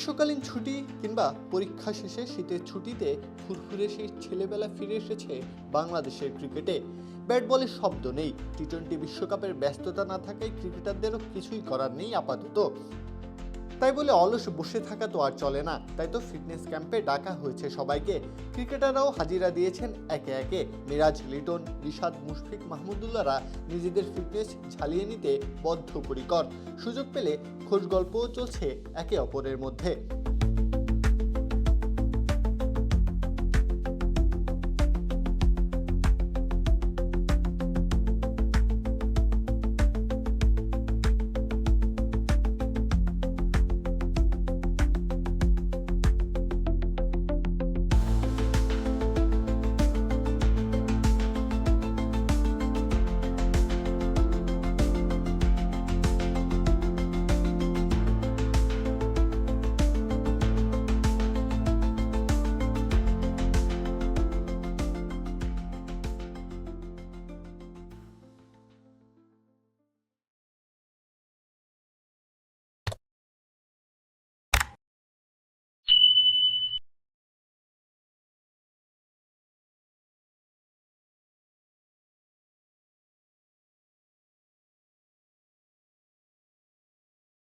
গ্রীষ্মকালীন ছুটি কিংবা পরীক্ষা শেষে শীতের ছুটিতে ফুরফুরে সেই ছেলেবেলা ফিরে এসেছে বাংলাদেশের ক্রিকেটে। ব্যাট বলের শব্দ নেই। টি টোয়েন্টি বিশ্বকাপের ব্যস্ততা না থাকায় ক্রিকেটারদেরও কিছুই করার নেই আপাতত। তাই বলে অলস বসে থাকা তো আর চলে না। তাই তো ফিটনেস ক্যাম্পে ডাকা হয়েছে সবাইকে। ক্রিকেটাররাও হাজিরা দিয়েছেন একে একে। মিরাজ, লিটন, রিশাদ, মুশফিক, মাহমুদুল্লাহরা নিজেদের ফিটনেস ঝালিয়ে নিতে বদ্ধপরিকর। সুযোগ পেলে খোঁজ গল্পও চলছে একে অপরের মধ্যে।